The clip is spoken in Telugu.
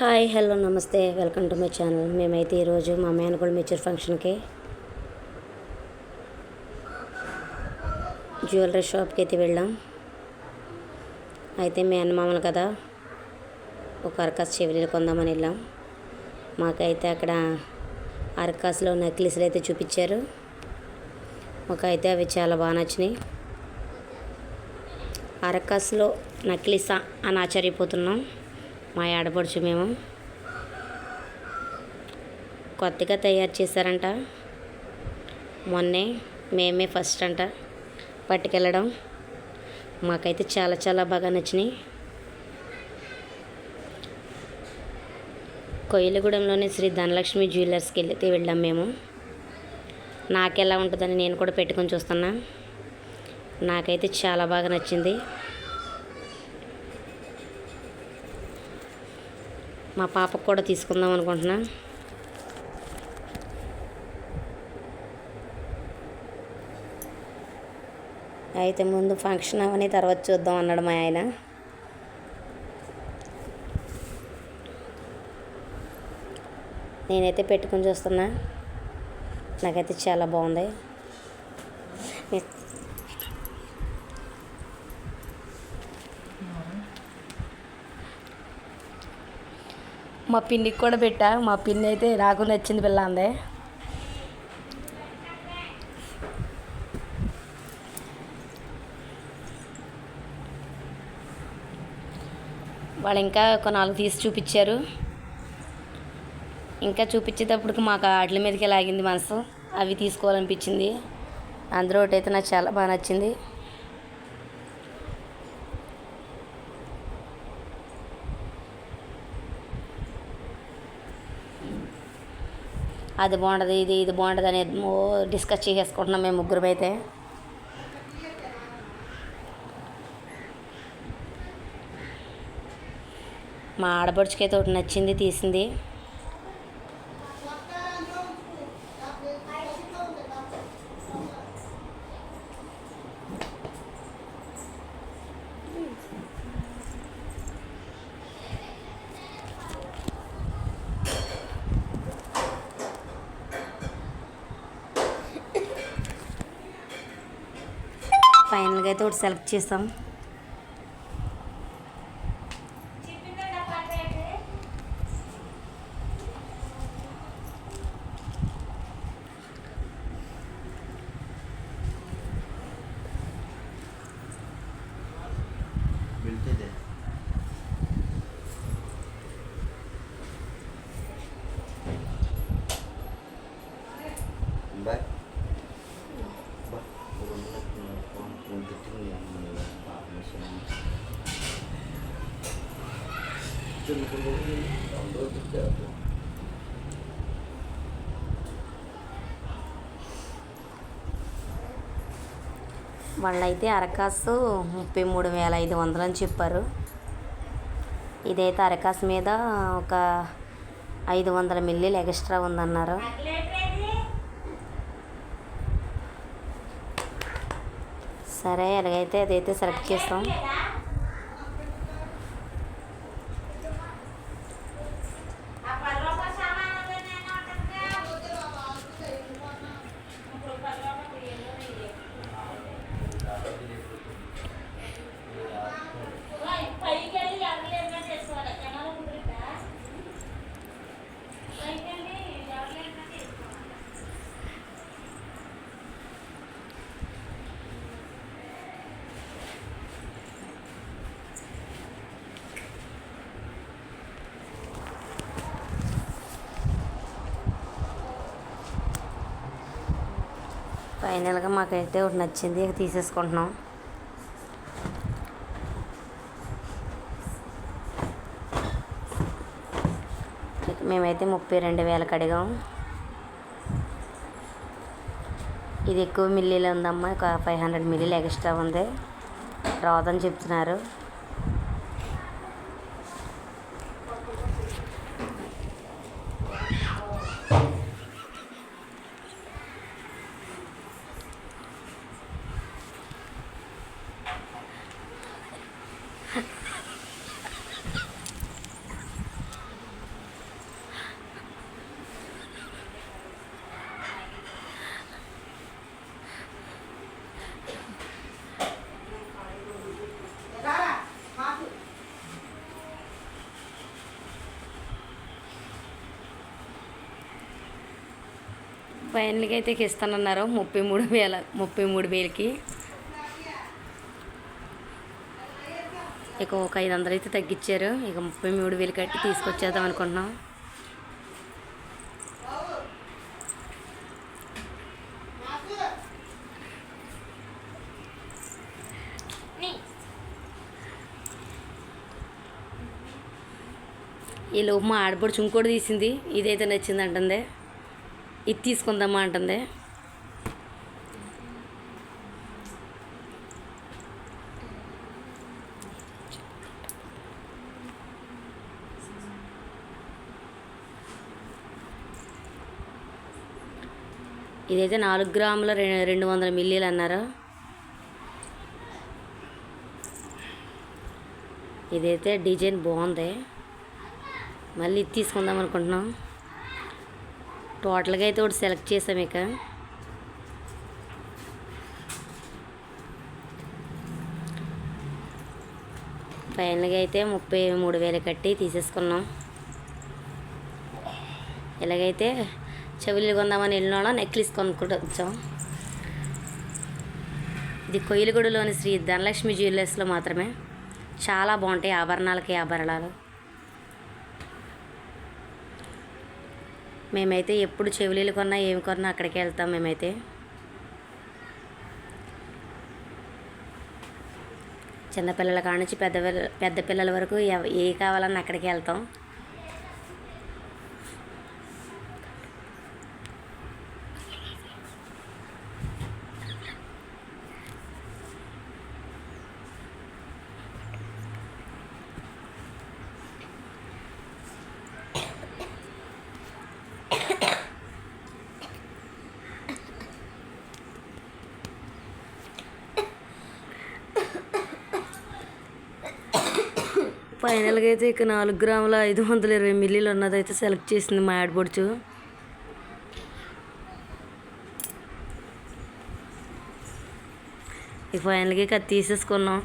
హాయ్ హలో నమస్తే. Welcome to my channel. మేమైతే ఈరోజు మా మేనగోళ్ళ మెచ్యూర్ ఫంక్షన్కి జ్యువెలరీ షాప్కి అయితే వెళ్ళాం. అయితే మేనమామలు కదా ఒక అరకాస్ చెవిలీలు కొందామని వెళ్ళాం. మాకైతే అక్కడ అరకాస్లో నెక్లెస్లు అయితే చూపించారు. మాకైతే అవి చాలా బాగా నచ్చినాయి. అరకాస్లో నక్లీసా అని ఆశ్చర్యపోతున్నాం. మా ఆడపడుచు మేము. కొత్తగా తయారు చేశారంట. మొన్నే మేమే ఫస్ట్ అంట పట్టుకెళ్ళడం. మాకైతే చాలా చాలా బాగా నచ్చినాయి. కొయ్యలగూడెంలోని శ్రీ ధనలక్ష్మి జ్యువెలర్స్కి వెళ్తే వెళ్ళాం మేము. నాకెలా ఉంటుందని నేను కూడా పెట్టుకొని చూస్తున్నా. నాకైతే చాలా బాగా నచ్చింది. మా పాపకు కూడా తీసుకుందాం అనుకుంటున్నా. అయితే ముందు ఫంక్షన్ అవని తర్వాత చూద్దాం అన్నాడు మా ఆయన. నేనైతే పెట్టుకుని చూస్తున్నా. నాకైతే చాలా బాగుంది. మా పిన్నికి కూడా పెట్టా. మా పిన్ని అయితే నాకు నచ్చింది పిల్ల అందే. వాళ్ళు ఇంకా ఒక నాలుగు తీసి చూపించారు. ఇంకా చూపించేటప్పటికి మాకు ఆటల మీదకి లాగింది మనసు. అవి తీసుకోవాలనిపించింది. అందులో ఒకటి అయితే నాకు చాలా బాగా నచ్చింది. అది బాగుంటుంది ఇది ఇది బాగుండదు అనేది డిస్కస్ చేసేసుకుంటున్నాం మేము ముగ్గురు అయితే మా ఆడపడుచుకైతే ఒకటి నచ్చింది తీసింది. అయితే ఒకటి సెలెక్ట్ చేస్తాం ಬಿಡ್ತಿದೆ వాళ్ళైతే అరకాసు ముప్పై మూడు వేల ఐదు వందలు అని చెప్పారు. ఇదైతే అరకాసు మీద ఒక ఐదు వందల మిల్లీలు ఎక్స్ట్రా ఉందన్నారు. సరే ఎలాగైతే అదైతే సెలెక్ట్ చేస్తాం. ఫైనల్గా మాకైతే ఒకటి నచ్చింది తీసేసుకుంటున్నాం. మేమైతే ముప్పై రెండు వేలకు అడిగాం. ఇది ఎక్కువ మిల్లీలో ఉందమ్మా ఒక ఫైవ్ హండ్రెడ్ మిల్లీలు ఎక్స్ట్రా ఉంది. రాదని చెప్తున్నారు. ఫైనల్గా అయితే ఇస్తానన్నారు ముప్పై మూడు వేల ముప్పై మూడు వేలకి. ఇక ఒక ఐదు వందలు అయితే తగ్గించారు. ఇక ముప్పై మూడు వేలు కట్టి తీసుకొచ్చేద్దాం అనుకుంటున్నాం. ఈ లోపు మా ఆడపడుచు ఇంకోటి తీసింది. ఇదైతే నచ్చింది అంటుంది ఇది తీసుకుందామా అంటుంది. ఇదైతే నాలుగు గ్రాముల రె- రెండు వందల మిల్లీలు అన్నారు? ఇదైతే డిజైన్ బాగుంది. మళ్ళీ ఇది తీసుకుందాం అనుకుంటున్నాం. టోటల్గా అయితే ఒకటి సెలెక్ట్ చేసాం ఇక. ఫైనల్గా అయితే ముప్పై మూడు వేలు కట్టి తీసేసుకున్నాం. ఇలాగైతే చెవులు కొందామని వెళ్ళిన నెక్లెస్ కొనుక్కుంటూ వచ్చాం. ఇది కొయ్యలగూడలోని శ్రీ ధనలక్ష్మి జ్యువెలర్స్లో మాత్రమే. చాలా బాగుంటాయి ఆభరణాలకి ఆభరణాలు. మేమైతే ఎప్పుడు చెవులీలు కొన్నా ఏమి కొన్నా అక్కడికి వెళ్తాం మేమైతే. చిన్నపిల్లల కాడ నుంచి పెద్ద పెద్ద పిల్లల వరకు ఏ కావాలన్నా అక్కడికి వెళ్తాం. ఫైనల్గా అయితే ఇక నాలుగు గ్రాముల ఐదు వందల ఇరవై మిల్లీలు ఉన్నదైతే సెలెక్ట్ చేసింది మా ఆడపడుచు ఇక ఫైనల్గా ఇక తీసేసుకున్నాం.